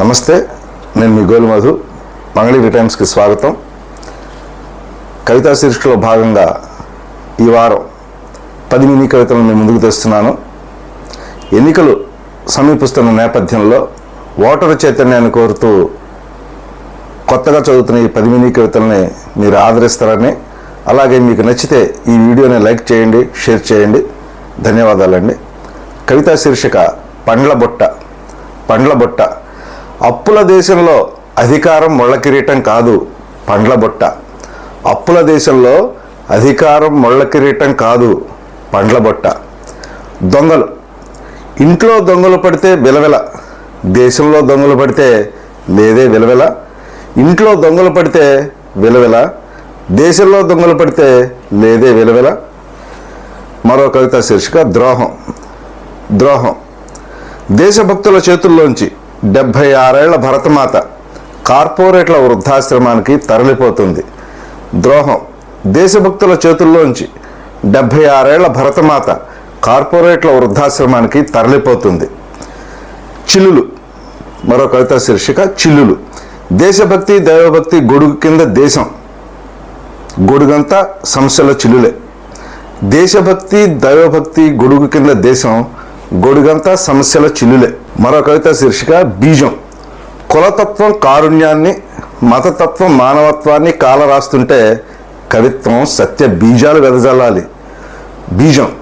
నమస్తే నేను మీ గోలుమధు. మంగళి మంగళగిరి టైమ్స్కి స్వాగతం. కవితా శీర్షికలో భాగంగా ఈ వారం పది మినీ కవితలను నేను ముందుకు తెస్తున్నాను. ఎన్నికలు సమీపిస్తున్న నేపథ్యంలో ఓటరు చైతన్యాన్ని కోరుతూ కొత్తగా చదువుతున్న ఈ పది మినీ కవితల్ని మీరు ఆదరిస్తారని అలాగే మీకు నచ్చితే ఈ వీడియోని లైక్ చేయండి షేర్ చేయండి. ధన్యవాదాలండి. కవితా శీర్షిక పండ్ల బొట్ట పండ్ల బుట్ట. అప్పుల దేశంలో అధికారం ముళ్ళ కిరీటం కాదు పండ్ల బుట్ట. అప్పుల దేశంలో అధికారం ముళ్ళ కిరీటం కాదు పండ్ల బుట్ట. దొంగలు. ఇంట్లో దొంగలు పడితే విలవెల దేశంలో దొంగలు పడితే లేదే విలవెల ఇంట్లో దొంగలు పడితే విలవెల దేశంలో దొంగలు పడితే లేదే విలవెల. మరో కవిత శీర్షిక ద్రోహం. ద్రోహం. దేశభక్తుల చేతుల్లోంచి డెబ్భై ఆరేళ్ళ భరతమాత కార్పొరేట్ల వృద్ధాశ్రమానికి తరలిపోతుంది. ద్రోహం. దేశభక్తుల చేతుల్లోంచి డెబ్భై ఆరేళ్ళ భరతమాత కార్పొరేట్ల వృద్ధాశ్రమానికి తరలిపోతుంది. చిల్లులు మరో కవిత శీర్షిక చిల్లులు దేశభక్తి దైవభక్తి గొడుగు కింద దేశం. గొడుగంతా సమస్యల చిల్లులే దేశభక్తి దైవభక్తి గొడుగు కింద దేశం గొడుగంతా సమస్యల చిల్లులే. మరో కవిత శీర్షిక బీజం. కులతత్వం కారుణ్యాన్ని మతతత్వం మానవత్వాన్ని కాల రాస్తుంటే కవిత్వం సత్య బీజాలు వెదజల్లాలి. బీజం.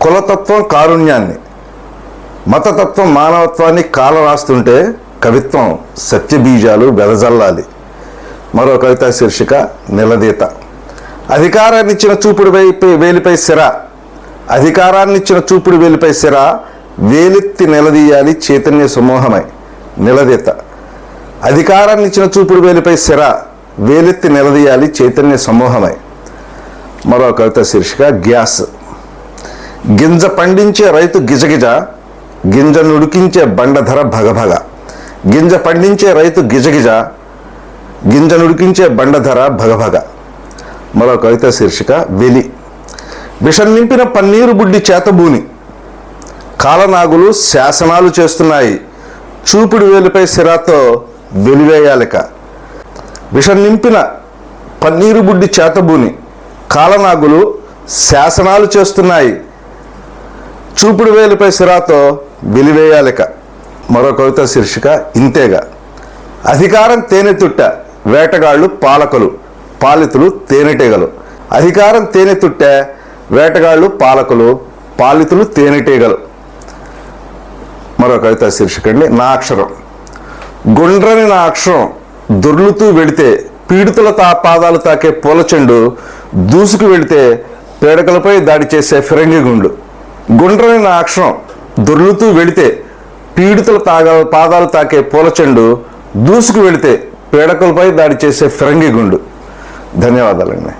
కులతత్వం కారుణ్యాన్ని మతతత్వం మానవత్వాన్ని కాల రాస్తుంటే కవిత్వం సత్య బీజాలు వెదజల్లాలి. మరో కవిత శీర్షిక నిలదీత. అధికారాన్నిచ్చిన చూపుడు వేలిపై వేలిపై సిర. అధికారాన్ని ఇచ్చిన చూపుడు వేలిపై సిర వేలెత్తి నిలదీయాలి చైతన్య సమూహమై నిలదీత. అధికారాన్ని ఇచ్చిన చూపుడు వేలిపై సిర వేలెత్తి నిలదీయాలి చైతన్య సమూహమై. మరో కవిత శీర్షిక గ్యాస్. గింజ పండించే రైతు గిజగిజ గింజ నుడికించే బండధర భగభగ. గింజ పండించే రైతు గిజగిజ గింజ నుడికించే బండధర భగభగ. మరో కవిత శీర్షిక వెలి. విషం నింపిన పన్నీరు బుడ్డి చేతబూని కాలనాగులు శాసనాలు చేస్తున్నాయి. చూపుడు వేలుపై సిరాతో వెలివేయాలిక. విషం నింపిన పన్నీరు బుడ్డి చేతబూని కాలనాగులు శాసనాలు చేస్తున్నాయి. చూపుడు వేలుపై సిరాతో వెలివేయాలిక. మరో కవిత శీర్షిక ఇంతేగా. అధికారం తేనెతుట్ట వేటగాళ్ళు పాలకులు పాలితులు తేనెటీగలు. అధికారం తేనెతుట్ట వేటగాళ్ళు పాలకులు పాలితులు తేనెటీగలు. మరో కవిత శీర్షిక అండి నా అక్షరం. గుండ్రని నా అక్షరం దొర్లుతూ వెళితే పీడితుల తా పాదాలు తాకే పూలచెండు దూసుకు వెళితే పేడకలపై దాడి చేసే ఫిరంగి గుండు. గుండ్రని నా అక్షరం దొర్లుతూ వెళితే పీడితుల తాగా పాదాలు తాకే పూలచెండు దూసుకు వెళితే పేడకలపై దాడి చేసే ఫిరంగి గుండు. ధన్యవాదాలండి.